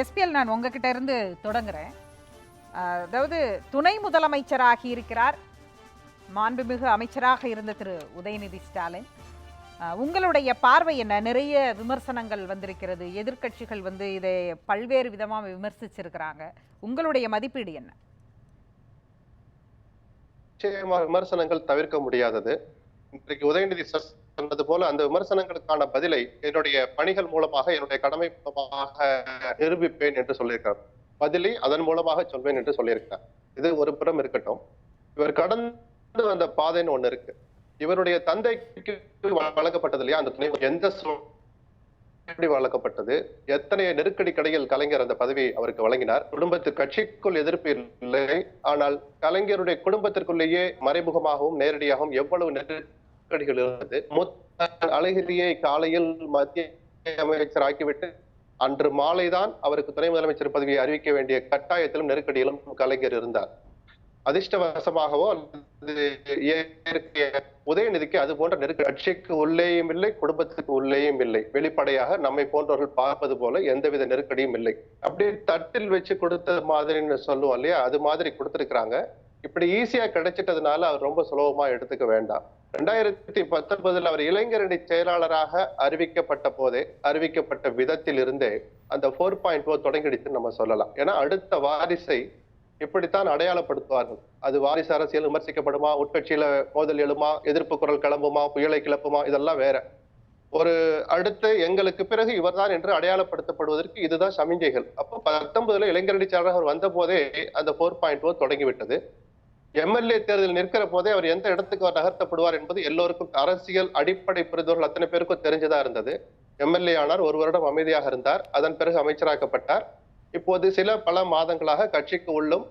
SPL நான் உங்ககிட்ட இருந்து தொடங்குறேன். அதாவது துணை முதலமைச்சராகி இருக்கிறார் மாண்புமிகு அமைச்சராக இருந்த திரு உதயநிதி ஸ்டாலின். உங்களுடைய பார்வை என்ன? நிறைய விமர்சனங்கள் வந்திருக்கிறது. எதிர்க்கட்சிகள் வந்து இதை பல்வேறு விதமாக விமர்சிச்சிருக்கிறாங்க. உங்களுடைய மதிப்பீடு என்ன? நிச்சயமா விமர்சனங்கள் தவிர்க்க முடியாதது. இன்றைக்கு உதயநிதி சொன்னது போல அந்த விமர்சனங்களுக்கான பதிலை என்னுடைய பணிகள் மூலமாக என்னுடைய கடமை மூலமாக நிரூபிப்பேன் என்று சொல்லியிருக்கார் பதிலை அதன் மூலமாக சொல்வேன் என்று சொல்லியிருக்கார் இது ஒரு புறம் இருக்கட்டும். இவர் கடந்து வந்த பாதைன்னு ஒண்ணு இருக்கு. இவருடைய தந்தைக்கு வழங்கப்பட்டது இல்லையா? அந்த துணை எந்த எப்படி வழங்கப்பட்டது? எத்தனை நெருக்கடி கடையில் கலைஞர் அந்த பதவியை அவருக்கு வழங்கினார்? குடும்பத்து கட்சிக்குள் எதிர்ப்பு இல்லை. ஆனால் கலைஞருடைய குடும்பத்திற்குள்ளேயே மறைமுகமாகவும் நேரடியாகவும் எவ்வளவு நெருக்கடி நெருக்கடிகள் இருந்தது. மொத்த அழகிரியை காலையில் மத்திய அமைச்சர் ஆக்கிவிட்டு அன்று மாலைதான் அவருக்கு துணை முதலமைச்சர் பதவியை அறிவிக்க வேண்டிய கட்டாயத்திலும் நெருக்கடியிலும் கலைஞர் இருந்தார். அதிர்ஷ்டவசமாகவோ உதயநிதிக்கு அது போன்ற நெருக்கடி கட்சிக்கு உள்ளேயும் இல்லை குடும்பத்துக்கு உள்ளேயும் இல்லை. வெளிப்படையாக நம்மை போன்றவர்கள் பார்ப்பது போல எந்தவித நெருக்கடியும் இல்லை. அப்படியே தட்டில் வச்சு கொடுத்த மாதிரின்னு சொல்லுவோம் இல்லையா? அது மாதிரி கொடுத்திருக்கிறாங்க. இப்படி ஈஸியா கிடைச்சிட்டதுனால அவர் ரொம்ப சுலபமா எடுத்துக்க வேண்டாம். ரெண்டாயிரத்தி பத்தொன்பதுல அவர் இளைஞரணி செயலாளராக அறிவிக்கப்பட்ட போதே அறிவிக்கப்பட்ட விதத்தில் இருந்தே அந்த ஃபோர் பாயிண்ட் ஓ தொடங்கிடுச்சுன்னு நம்ம சொல்லலாம். ஏன்னா அடுத்த வாரிசை இப்படித்தான் அடையாளப்படுத்துவார்கள். அது வாரிசு அரசியல் விமர்சிக்கப்படுமா உட்கட்சியில மோதல் எழுமா எதிர்ப்பு குரல் கிளம்புமா புயலை கிளப்புமா இதெல்லாம் வேற. ஒரு அடுத்து எங்களுக்கு பிறகு இவர்தான் என்று அடையாளப்படுத்தப்படுவதற்கு இதுதான் சமிஞ்சைகள். அப்போ பத்தொன்பதுல இளைஞரணி செயலாளர் அவர் வந்த போதே அந்த ஃபோர் பாயிண்ட் ஓ தொடங்கிவிட்டது. எம்எல்ஏ தேர்தல் நிற்கிற போதே அவர் எந்த இடத்துக்கு அவர் நகர்த்தப்படுவார் என்பது எல்லோருக்கும் அரசியல் அடிப்படை புரிதவர்கள் அத்தனை பேருக்கும் தெரிஞ்சதா இருந்தது. எம்எல்ஏ ஆனார் ஒரு வருடம் அமைதியாக இருந்தார். அதன் பிறகு அமைச்சராக்கப்பட்டார். இப்போது சில பல மாதங்களாக கட்சிக்கு உள்ளும்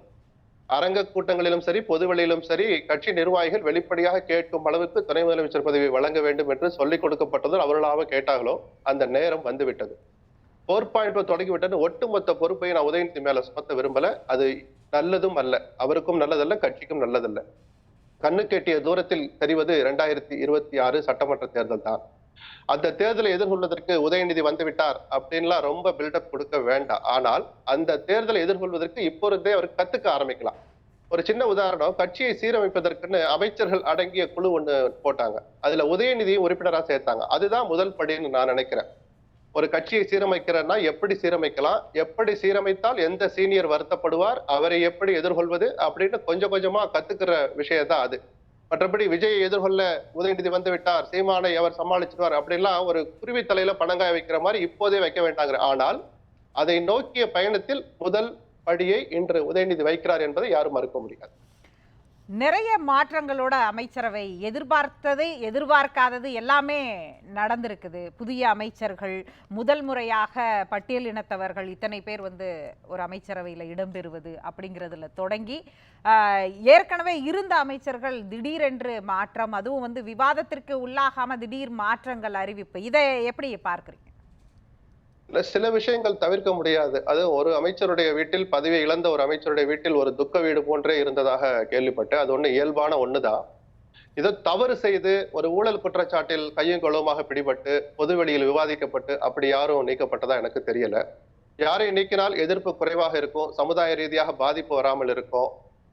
அரங்க கூட்டங்களிலும் சரி பொதுவெளியிலும் சரி கட்சி நிர்வாகிகள் வெளிப்படையாக கேட்கும் அளவுக்கு துணை முதலமைச்சர் பதவி வழங்க வேண்டும் என்று சொல்லிக் கொடுக்கப்பட்டதும் அவர்களாக கேட்டார்களோ அந்த நேரம் வந்துவிட்டது. போர் தொடங்கி தொடங்கிவிட்டது. ஒட்டுமொத்த பொறுப்பை நான் உதயநிதி மேல சுமத்த விரும்பல. அது நல்லதும் அல்ல. அவருக்கும் நல்லதல்ல கட்சிக்கும் நல்லதல்ல. கண்ணு கெட்டிய தூரத்தில் தெரிவது இரண்டாயிரத்தி இருபத்தி ஆறு சட்டமன்ற தேர்தல் தான். அந்த தேர்தலை எதிர்கொள்வதற்கு உதயநிதி வந்து விட்டார் அப்படின்லாம் ரொம்ப பில்டப் கொடுக்க வேண்டாம். ஆனால் அந்த தேர்தலை எதிர்கொள்வதற்கு இப்பொழுதே அவர் கத்துக்க ஆரம்பிக்கலாம். ஒரு சின்ன உதாரணம் கட்சியை சீரமைப்பதற்குன்னு அமைச்சர்கள் அடங்கிய குழு ஒன்று போட்டாங்க. அதுல உதயநிதியும் உறுப்பினராக சேர்த்தாங்க. அதுதான் முதல் படின்னு நான் நினைக்கிறேன். ஒரு கட்சியை சீரமைக்கிறன்னா எப்படி சீரமைக்கலாம்? எப்படி சீரமைத்தால் எந்த சீனியர் வருத்தப்படுவார்? அவரை எப்படி எதிர்கொள்வது? அப்படின்னு கொஞ்சம் கொஞ்சமா கத்துக்கிற விஷயம் தான் அது. மற்றபடி விஜயை எதிர்கொள்ள உதயநிதி வந்து விட்டார் சீமானை அவர் சமாளிச்சிருவார் அப்படிலாம் ஒரு குருவி தலையில பணங்காய வைக்கிற மாதிரி இப்போதே வைக்க வேண்டாங்க ஆனால் அதை நோக்கிய பயணத்தில் முதல் படியை இன்று உதயநிதி வைக்கிறார் என்பதை யாரும் மறுக்க முடியாது. நிறைய மாற்றங்களோட அமைச்சரவை எதிர்பார்த்தது எதிர்பார்க்காதது எல்லாமே நடந்திருக்குது. புதிய அமைச்சர்கள் முதல் முறையாக பட்டியல் இனத்தவர்கள் இத்தனை பேர் வந்து ஒரு அமைச்சரவையில் இடம்பெறுவது அப்படிங்கிறதுல தொடங்கி ஏற்கனவே இருந்த அமைச்சர்கள் திடீரென்று மாற்றம் அதுவும் வந்து விவாதத்திற்கு உள்ளாகாமல் திடீர் மாற்றங்கள் அறிவிப்பு. இதை எப்படி பார்க்குறீங்க? இல்லை சில விஷயங்கள் தவிர்க்க முடியாது. அது ஒரு அமைச்சருடைய வீட்டில் பதவி இழந்த ஒரு அமைச்சருடைய வீட்டில் ஒரு துக்க வீடு போன்றே இருந்ததாக கேள்விப்பட்டு அது ஒன்று இயல்பான ஒண்ணுதான் இதை தவறு செய்து ஒரு ஊழல் குற்றச்சாட்டில் கையும் களவுமாக பிடிபட்டு பொதுவெளியில் விவாதிக்கப்பட்டு அப்படி யாரும் நீக்கப்பட்டதா எனக்கு தெரியல. யாரை நீக்கினால் எதிர்ப்பு குறைவாக இருக்கும் சமுதாய ரீதியாக பாதிப்பு வராமல் இருக்கும்.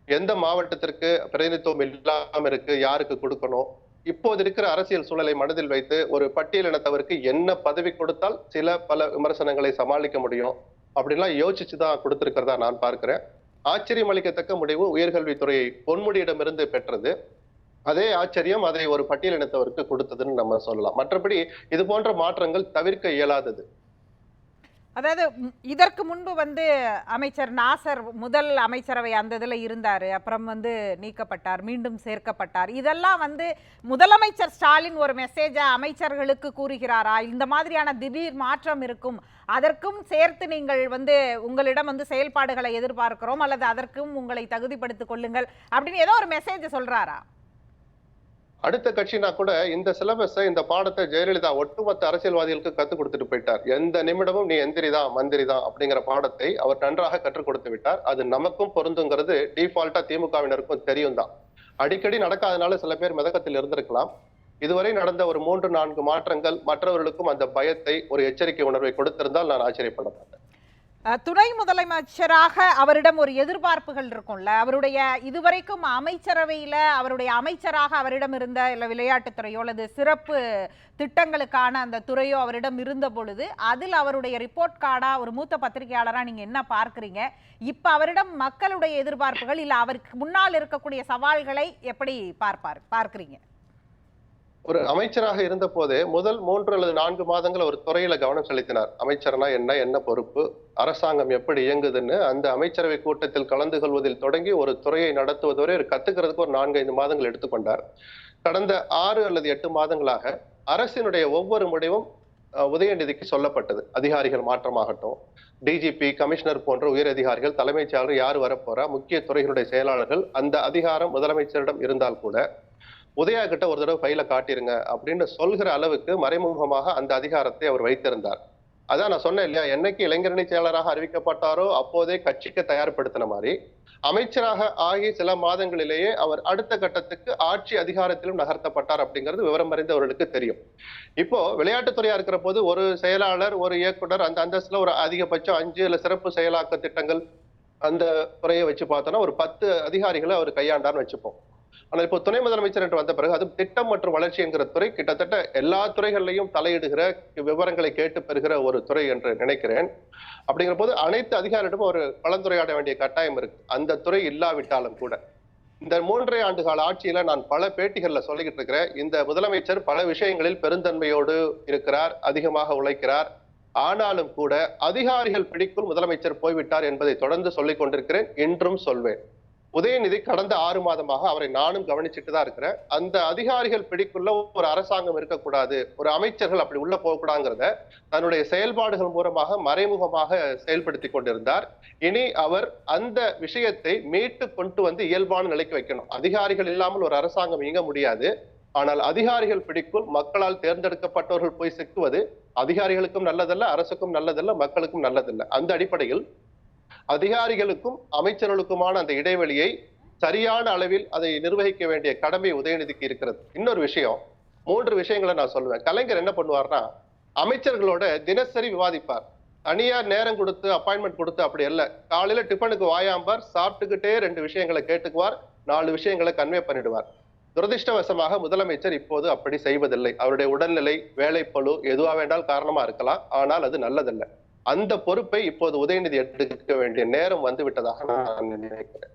எந்த மாவட்டத்திற்கு பிரதிநிதித்துவம் இல்லாமல் இருக்கு யாருக்கு கொடுக்கணும்? இப்போது இருக்கிற அரசியல் சூழலை மனதில் வைத்து ஒரு பட்டியலினத்தவருக்கு என்ன பதவி கொடுத்தால் சில பல விமர்சனங்களை சமாளிக்க முடியும் அப்படின்லாம் யோசிச்சு தான் கொடுத்திருக்கிறதா நான் பார்க்கிறேன். ஆச்சரியம் அளிக்கத்தக்க முடிவு உயர்கல்வித்துறை பொன்முடியிடமிருந்து பெற்றது. அதே ஆச்சரியம் அதை ஒரு பட்டியலினத்தவருக்கு கொடுத்ததுன்னு நம்ம சொல்லலாம். மற்றபடி இது போன்ற மாற்றங்கள் தவிர்க்க இயலாதது. அதாவது இதற்கு முன்பு வந்து அமைச்சர் நாசர் முதல் அமைச்சரவை அந்த இதில் இருந்தார் அப்புறம் வந்து நீக்கப்பட்டார் மீண்டும் சேர்க்கப்பட்டார். இதெல்லாம் வந்து முதலமைச்சர் ஸ்டாலின் ஒரு மெசேஜை அமைச்சர்களுக்கு கூறுகிறாரா? இந்த மாதிரியான திடீர் மாற்றம் இருக்கும். அதற்கும் சேர்த்து நீங்கள் வந்து உங்களிடம் வந்து செயல்பாடுகளை எதிர்பார்க்கிறோம் அல்லது அதற்கும் உங்களை தகுதிப்படுத்திக் கொள்ளுங்கள் அப்படின்னு ஏதோ ஒரு மெசேஜ் சொல்கிறாரா அடுத்த கட்சினா கூட இந்த சிலபஸை இந்த பாடத்தை ஜெயலலிதா ஒட்டுமொத்த அரசியல்வாதிகளுக்கு கற்றுக் கொடுத்துட்டு போயிட்டார். எந்த நிமிடமும் நீ எந்திரி தான் மந்திரி தான் அப்படிங்கிற பாடத்தை அவர் நன்றாக கற்றுக் கொடுத்து விட்டார். அது நமக்கும் பொருந்துங்கிறது டிஃபால்ட்டா திமுகவினருக்கும் தெரியும் தான். அடிக்கடி நடக்காதனால சில பேர் மிதக்கத்தில் இருந்திருக்கலாம். இதுவரை நடந்த ஒரு மூன்று நான்கு மாற்றங்கள் மற்றவர்களுக்கும் அந்த பயத்தை ஒரு எச்சரிக்கை உணர்வை கொடுத்திருந்தால் நான் ஆச்சரியப்பட மாட்டேன். துணை முதலமைச்சராக அவரிடம் ஒரு எதிர்பார்ப்புகள் இருக்கும்ல. அவருடைய இதுவரைக்கும் அமைச்சரவையில் அவருடைய அமைச்சராக அவரிடம் இருந்த இல்லை விளையாட்டுத்துறையோ அல்லது சிறப்பு திட்டங்களுக்கான அந்த துறையோ அவரிடம் இருந்த பொழுது அதில் அவருடைய ரிப்போர்ட் கார்டாக ஒரு மூத்த பத்திரிகையாளராக நீங்கள் என்ன பார்க்குறீங்க? இப்போ அவரிடம் மக்களுடைய எதிர்பார்ப்புகள் இல்லை அவருக்கு முன்னால் இருக்கக்கூடிய சவால்களை எப்படி பார்ப்பார் பார்க்குறீங்க? ஒரு அமைச்சராக இருந்த போதே முதல் மூன்று அல்லது நான்கு மாதங்கள் ஒரு துறையில கவனம் செலுத்தினார். அமைச்சர்னா என்ன என்ன பொறுப்பு அரசாங்கம் எப்படி இயங்குதுன்னு அந்த அமைச்சரவை கூட்டத்தில் கலந்து கொள்வதில் தொடங்கி ஒரு துறையை நடத்துவது வரை ஒரு கத்துக்கிறதுக்கு ஒரு நான்கு ஐந்து மாதங்கள் எடுத்துக்கொண்டார் கடந்த ஆறு அல்லது எட்டு மாதங்களாக அரசினுடைய ஒவ்வொரு முடிவும் உதயநிதிக்கு சொல்லப்பட்டது. அதிகாரிகள் மாற்றமாகட்டும் டிஜிபி கமிஷனர் போன்ற உயர் அதிகாரிகள் தலைமைச் செயலாளர் யார் வரப்போறா முக்கிய துறைகளுடைய செயலாளர்கள் அந்த அதிகாரம் முதலமைச்சரிடம் இருந்தால் கூட உதயா கிட்ட ஒரு தடவை ஃபைல காட்டிருங்க அப்படின்னு சொல்கிற அளவுக்கு மறைமுகமாக அந்த அதிகாரத்தை அவர் வைத்திருந்தார். அதான் நான் சொன்னேன் இல்லையா என்னைக்கு இளைஞரணி செயலராக அறிவிக்கப்பட்டாரோ அப்போதே கட்சிக்கு தயார்படுத்தின மாதிரி அமைச்சராக ஆகி சில மாதங்களிலேயே அவர் அடுத்த கட்டத்துக்கு ஆட்சி அதிகாரத்திலும் நகர்த்தப்பட்டார் அப்படிங்கிறது விவரம் அறிந்தவர்களுக்கு தெரியும். இப்போ விளையாட்டுத்துறையா இருக்கிற போது ஒரு செயலாளர் ஒரு இயக்குனர் அந்த அந்தஸ்துல ஒரு அதிகபட்சம் அஞ்சு இல்ல சிறப்பு செயலாக்க திட்டங்கள் அந்த துறையை வச்சு பார்த்தோம்னா ஒரு பத்து அதிகாரிகளை அவர் கையாண்டார்னு வச்சுப்போம். ஆனால் இப்போ துணை முதலமைச்சர் என்று வந்த பிறகு அது திட்டம் மற்றும் வளர்ச்சி என்கிற துறை கிட்டத்தட்ட எல்லா துறைகளிலையும் தலையிடுகிற விவரங்களை கேட்டு பெறுகிற ஒரு துறை என்று நினைக்கிறேன். அப்படிங்கிற போது அனைத்து அதிகாரியிடமும் ஒரு கலந்துரையாட வேண்டிய கட்டாயம் இருக்கு. அந்த துறை இல்லாவிட்டாலும் கூட. இந்த மூன்றரை ஆண்டு கால ஆட்சியில நான் பல பேட்டிகள்ல சொல்லிக்கிட்டு இருக்கிறேன். இந்த முதலமைச்சர் பல விஷயங்களில் பெருந்தன்மையோடு இருக்கிறார் அதிகமாக உழைக்கிறார். ஆனாலும் கூட அதிகாரிகள் பிடிக்குள் முதலமைச்சர் போய்விட்டார் என்பதை தொடர்ந்து சொல்லிக் கொண்டிருக்கிறேன் இன்றும் சொல்வேன். உதயநிதி கடந்த ஆறு மாதமாக அவரை நானும் கவனிச்சுட்டு தான் இருக்கிறேன். அந்த அதிகாரிகள் பிடிக்குள்ள ஒரு அரசாங்கம் இருக்கக்கூடாது ஒரு அமைச்சர்கள் அப்படி உள்ள போகக்கூடாதுங்கிறத தன்னுடைய செயல்பாடுகள் மூலமாக மறைமுகமாக செயல்படுத்தி கொண்டிருந்தார். இனி அவர் அந்த விஷயத்தை மீட்டு கொண்டு வந்து இயல்பான நிலைக்கு வைக்கணும். அதிகாரிகள் இல்லாமல் ஒரு அரசாங்கம் இயங்க முடியாது. ஆனால் அதிகாரிகள் பிடிக்குள் மக்களால் தேர்ந்தெடுக்கப்பட்டவர்கள் போய் சிக்குவது அதிகாரிகளுக்கும் நல்லதல்ல அரசுக்கும் நல்லதல்ல மக்களுக்கும் நல்லதல்ல. அந்த அடிப்படையில் அதிகாரிகளுக்கும் அமைச்சர்களுக்குமான அந்த இடைவெளியை சரியான அளவில் அதை நிர்வகிக்க வேண்டிய கடமை உதயநிதிக்கு இருக்கிறது. இன்னொரு விஷயம் மூன்று விஷயங்களை நான் சொல்லுவேன். கலைஞர் என்ன பண்ணுவார்னா அமைச்சர்களோட தினசரி விவாதிப்பார். தனியார் நேரம் கொடுத்து அப்பாயின்மெண்ட் கொடுத்து அப்படி இல்ல காலையில டிஃபனுக்கு வாயாம்பார் சாப்பிட்டுக்கிட்டே ரெண்டு விஷயங்களை கேட்டுக்குவார் நாலு விஷயங்களை கன்வே பண்ணிடுவார். துரதிர்ஷ்டவசமாக முதலமைச்சர் இப்போது அப்படி செய்வதில்லை. அவருடைய உடல்நிலை வேலைப்பழு எதுவாக வேண்டால் காரணமா இருக்கலாம். ஆனால் அது நல்லதல்ல. அந்த பொறுப்பை இப்போது உதயநிதி எடுக்க வேண்டிய நேரம் வந்து விட்டதாக நான் நினைக்கிறேன்.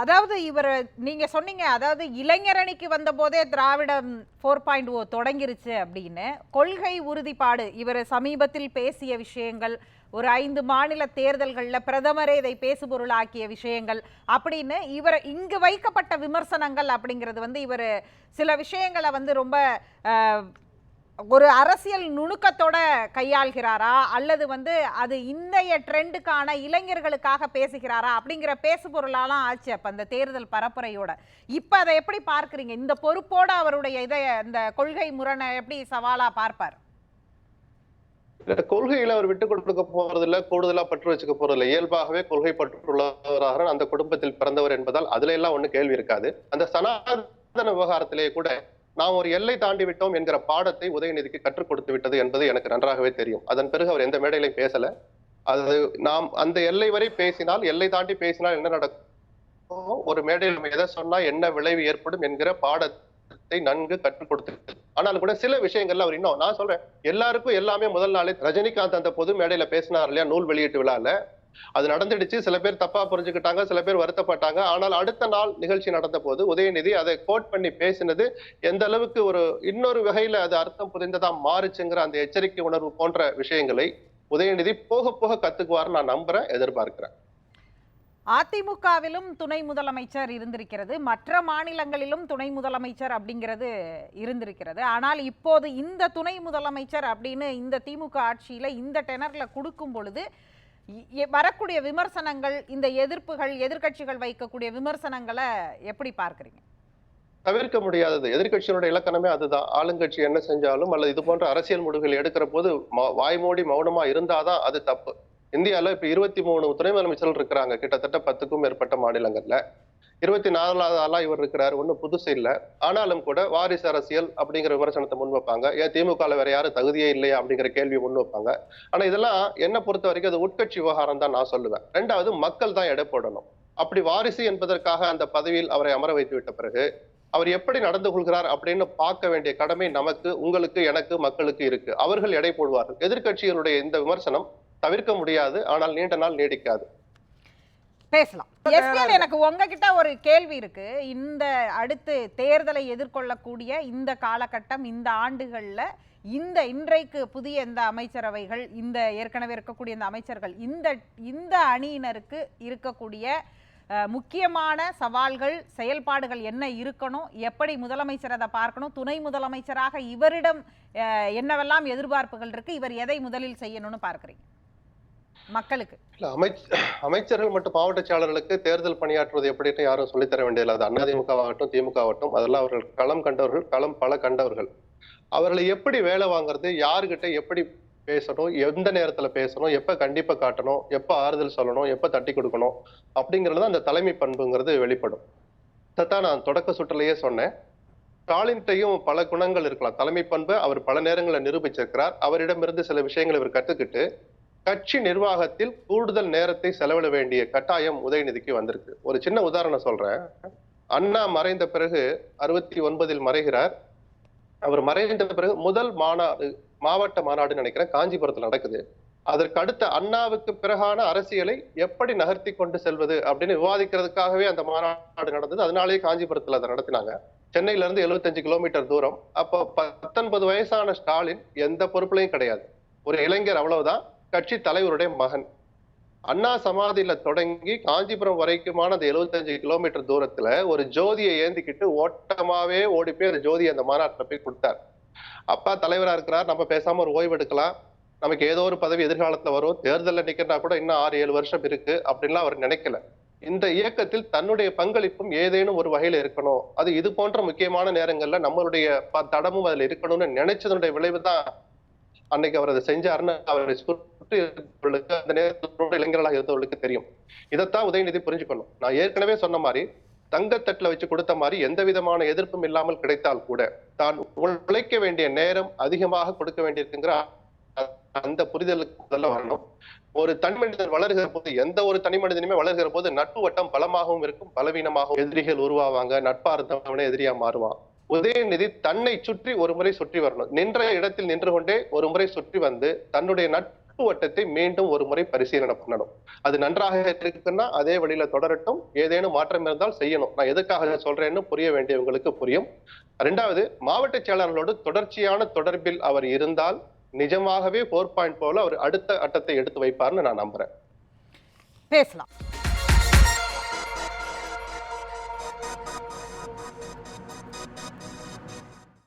அதாவது இவர் நீங்க சொன்னீங்க அதாவது இளைஞரணிக்கு வந்த போதே திராவிடம் ஃபோர் பாயிண்ட் ஓ தொடங்கிருச்சு அப்படின்னு. கொள்கை உறுதிப்பாடு இவர் சமீபத்தில் பேசிய விஷயங்கள் ஒரு ஐந்து மாநில தேர்தல்கள்ல பிரதமரே இதை பேசுபொருளாக்கிய விஷயங்கள் அப்படின்னு இவர் இங்கு வைக்கப்பட்ட விமர்சனங்கள் அப்படிங்கிறது வந்து இவர் சில விஷயங்களை வந்து ரொம்ப ஒரு அரசியல் நுணுக்கத்தோட கையாள்கிறாரா? அல்லது வந்து அது இன்றைய ட்ரெண்டுக்கான இளைஞர்களுக்காக பேசுகிறாரா? அப்படிங்கிற பேசு பொருளாலாம் ஆச்சு அப்ப அந்த தேர்தல் பரப்புரையோட. இப்ப அதை எப்படி பார்க்கறீங்க? இந்த பொறுப்போட அவருடைய இதை இந்த கொள்கை முரணை எப்படி சவாலா பார்ப்பார்? கொள்கையில அவர் விட்டு கொடுக்க போறதில்ல கூடுதலா பற்று வச்சுக்க போறதில்ல. இயல்பாகவே கொள்கை பற்றுள்ளவராக அந்த குடும்பத்தில் பிறந்தவர் என்பதால் அதுல எல்லாம் ஒண்ணு கேள்வி இருக்காது. அந்த சனாதன விவகாரத்திலேயே கூட நாம் ஒரு எல்லை தாண்டி விட்டோம் என்கிற பாடத்தை உதயநிதிக்கு கற்றுக் கொடுத்து விட்டது என்பது எனக்கு நன்றாகவே தெரியும். அதன் பிறகு அவர் எந்த மேடையிலையும் பேசல. அது நாம் அந்த எல்லை வரை பேசினால் எல்லை தாண்டி பேசினால் என்ன நடக்கும்? ஒரு மேடையில் எதை சொன்னால் என்ன விளைவு ஏற்படும் என்கிற பாடத்தை நன்கு கற்றுக் கொடுத்து ஆனாலும் கூட சில விஷயங்கள்ல அவர் இன்னும் நான் சொல்றேன். எல்லாருக்கும் எல்லாமே முதல் நாளே ரஜினிகாந்த் அந்த பொது மேடையில பேசினார் இல்லையா? நூல் வெளியீட்டு விழால. அது நடந்துடுச்சு. சில பேர் தப்பா புரிஞ்சுக்கிட்டாங்க சில பேர் வருத்தப்பட்டாங்க. ஆனால் அடுத்த நாள் நிகழ்ச்சி நடந்த போது உதயநிதி அதை கோட் பண்ணி பேசினது எந்த அளவுக்கு ஒரு இன்னொரு வகையில அது அர்த்தம் புரிந்ததா மாறுச்சுங்கிற அந்த எச்சரிக்கை உணர்வு போன்ற விஷயங்களை உதயநிதி போக போக கத்துக்குவார் நான் நம்புறேன் எதிர்பார்க்கிறேன். அதிமுகவிலும் துணை முதலமைச்சர் இருந்திருக்கிறது. மற்ற மாநிலங்களிலும் துணை முதலமைச்சர் அப்படிங்கிறது இருந்திருக்கிறது. ஆனால் இப்போது இந்த துணை முதலமைச்சர் அப்படின்னு இந்த திமுக ஆட்சியில இந்த டெனர்ல கொடுக்கும் பொழுது வரக்கூடிய விமர்சனங்கள் இந்த எதிர்ப்புகள் எதிர்க்கட்சிகள் வைக்கக்கூடிய விமர்சனங்களை எப்படி பார்க்குறீங்க? தவிர்க்க முடியாதது. எதிர்கட்சியினுடைய இலக்கணமே அதுதான். ஆளுங்கட்சி என்ன செஞ்சாலும் அல்லது இது போன்ற அரசியல் முடிவுகள் எடுக்கிற போது ம- வாய்மூடி மௌனமா இருந்தாதான் அது தப்பு. இந்தியால இப்போ இருபத்தி மூணு துணை முதலமைச்சர்கள் இருக்கிறாங்க. கிட்டத்தட்ட பத்துக்கும் மேற்பட்ட மாநிலங்கள்ல. இருபத்தி நாலாவது ஆளா இவர் இருக்கிறார். ஒன்றும் புதுசு இல்லை. ஆனாலும் கூட வாரிசு அரசியல் அப்படிங்கிற விமர்சனத்தை முன் வைப்பாங்க. ஏன் திமுகவில் வேற யாரும் தகுதியே இல்லையா அப்படிங்கிற கேள்வியை முன் வைப்பாங்க. ஆனா இதெல்லாம் என்ன பொறுத்த வரைக்கும் அது உட்கட்சி விவகாரம் தான் நான் சொல்லுவேன். ரெண்டாவது மக்கள் தான் எடை போடணும். அப்படி வாரிசு என்பதற்காக அந்த பதவியில் அவரை அமர வைத்து விட்ட பிறகு அவர் எப்படி நடந்து கொள்கிறார் அப்படின்னு பார்க்க வேண்டிய கடமை நமக்கு உங்களுக்கு எனக்கு மக்களுக்கு இருக்கு. அவர்கள் எடை போடுவார்கள். எதிர்க்கட்சிகளுடைய இந்த விமர்சனம் தவிர்க்க முடியாது. ஆனால் நீண்ட நாள் நீடிக்காது. பேசலாம். எஸ்பிஎல் எனக்கு உங்ககிட்ட ஒரு கேள்வி இருக்கு. இந்த அடுத்து தேர்தலை எதிர்கொள்ளக்கூடிய இந்த காலகட்டம் இந்த ஆண்டுகள்ல இந்த இன்றைக்கு புதிய இந்த அமைச்சரவைகள் இந்த ஏற்கனவே இருக்கக்கூடிய இந்த அமைச்சர்கள் இந்த இந்த அணியினருக்கு இருக்கக்கூடிய முக்கியமான சவால்கள் செயல்பாடுகள் என்ன இருக்கணும்? எப்படி முதலமைச்சர் அதை பார்க்கணும்? துணை முதலமைச்சராக இவரிடம் என்னவெல்லாம் எதிர்பார்ப்புகள் இருக்கு? இவர் எதை முதலில் செய்யணும்னு பார்க்குறீங்க? மக்களுக்கு. இல்ல அமைச்சர்கள் மற்றும் மாவட்ட செயலாளர்களுக்கு தேர்தல் பணியாற்றுவது எப்படின்னு யாரும் சொல்லித்தர வேண்டியதில்லை. அது அதிமுக ஆகட்டும் திமுக ஆகட்டும் அதெல்லாம் அவர்கள் களம் கண்டவர்கள் களம் பல கண்டவர்கள். அவர்களை எப்படி வேலை வாங்குறது யாருகிட்ட எப்படி பேசணும் எந்த நேரத்துல பேசணும் எப்ப கண்டிப்பா காட்டணும் எப்ப ஆறுதல் சொல்லணும் எப்ப தட்டி கொடுக்கணும் அப்படிங்கிறது தான் அந்த தலைமை பண்புங்கிறது வெளிப்படும். இதைத்தான் நான் தொடக்க சுற்றுலையே சொன்னேன். ஸ்டாலின்ட்டையும் பல குணங்கள் இருக்கலாம். தலைமை பண்பு அவர் பல நேரங்களில் நிரூபிச்சிருக்கிறார். அவரிடமிருந்து சில விஷயங்களை இவர் கத்துக்கிட்டு கட்சி நிர்வாகத்தில் கூடுதல் நேரத்தை செலவிட வேண்டிய கட்டாயம் உதயநிதிக்கு வந்திருக்கு. ஒரு சின்ன உதாரணம் சொல்றேன். அண்ணா மறைந்த பிறகு அறுபத்தி ஒன்பதில் மறைகிறார். அவர் மறைந்த பிறகு முதல் மாநாடு மாவட்ட மாநாடுன்னு நினைக்கிறேன் காஞ்சிபுரத்தில் நடக்குது. அதற்கு அடுத்த அண்ணாவுக்கு பிறகான அரசியலை எப்படி நகர்த்தி கொண்டு செல்வது அப்படின்னு விவாதிக்கிறதுக்காகவே அந்த மாநாடு நடந்தது. அதனாலேயே காஞ்சிபுரத்தில் அதை நடத்தினாங்க. சென்னையில இருந்து 75 கிலோமீட்டர் தூரம். அப்போ பத்தொன்பது வயசான ஸ்டாலின் எந்த பொறுப்புலையும் கிடையாது. ஒரு இளைஞர் அவ்வளவுதான். கட்சி தலைவருடைய மகன். அண்ணா சமாதியில தொடங்கி காஞ்சிபுரம் வரைக்குமான அந்த 75 கிலோமீட்டர் தூரத்துல ஒரு ஜோதியை ஏந்திக்கிட்டு ஓட்டமாவே ஓடி போய் அந்த ஜோதியை அந்த மாநாட்டில் போய் கொடுத்தார். அப்பா தலைவரா இருக்கிறார். நம்ம பேசாம ஒரு ஓய்வு எடுக்கலாம். நமக்கு ஏதோ ஒரு பதவி எதிர்காலத்துல வரும். தேர்தல்ல நிக்கிறா கூட இன்னும் ஆறு ஏழு வருஷம் இருக்கு அப்படின்லாம் அவர் நினைக்கல. இந்த இயக்கத்தில் தன்னுடைய பங்களிப்பும் ஏதேனும் ஒரு வகையில இருக்கணும். அது இது போன்ற முக்கியமான நேரங்கள்ல நம்மளுடைய ப- தடமும் அதுல இருக்கணும்னு நினைச்சதனுடைய விளைவு தான் அன்னைக்கு அவர் அதை செஞ்சாருன்னு அவரை சுற்றி அந்த நேரத்தில் இளைஞர்களாக இருந்தவர்களுக்கு தெரியும். இதைத்தான் உதயநிதி புரிஞ்சுக்கணும் நான் ஏற்கனவே சொன்ன மாதிரி தங்கத்தட்டில் வச்சு கொடுத்த மாதிரி எந்த விதமான எதிர்ப்பும் இல்லாமல் கிடைத்தால் கூட தான் உழைக்க வேண்டிய நேரம் அதிகமாக கொடுக்க வேண்டியிருக்குங்கிற அந்த புரிதலுக்கு முதல்ல வரணும். ஒரு தனி மனிதன் வளர்கிற போது எந்த ஒரு தனி மனிதனுமே வளர்கிற போது நட்பு வட்டம் பலமாகவும் இருக்கும் பலவீனமாகவும் எதிரிகள் உருவாவாங்க நட்பா இருந்தவனே எதிரியா மாறுவான். உதயநிதி தன்னை சுற்றி ஒரு முறை சுற்றி வரணும். நின்ற இடத்தில் நின்று கொண்டே ஒரு முறை சுற்றி வந்து தன்னுடைய நட்பு வட்டத்தை மீண்டும் ஒரு முறை பரிசீலனை பண்ணணும். அது நன்றாக இருக்குன்னா அதே வழியில தொடரட்டும். ஏதேனும் மாற்றம் இருந்தால் செய்யணும். நான் எதுக்காக சொல்றேன்னு புரிய வேண்டியவங்களுக்கு புரியும். ரெண்டாவது மாவட்ட செயலாளர்களோடு தொடர்ச்சியான தொடர்பில் அவர் இருந்தால் நிஜமாகவே போர் பாயிண்ட் போல அவர் அடுத்த அட்டத்தை எடுத்து வைப்பார்னு நான் நம்புறேன். பேசலாம்.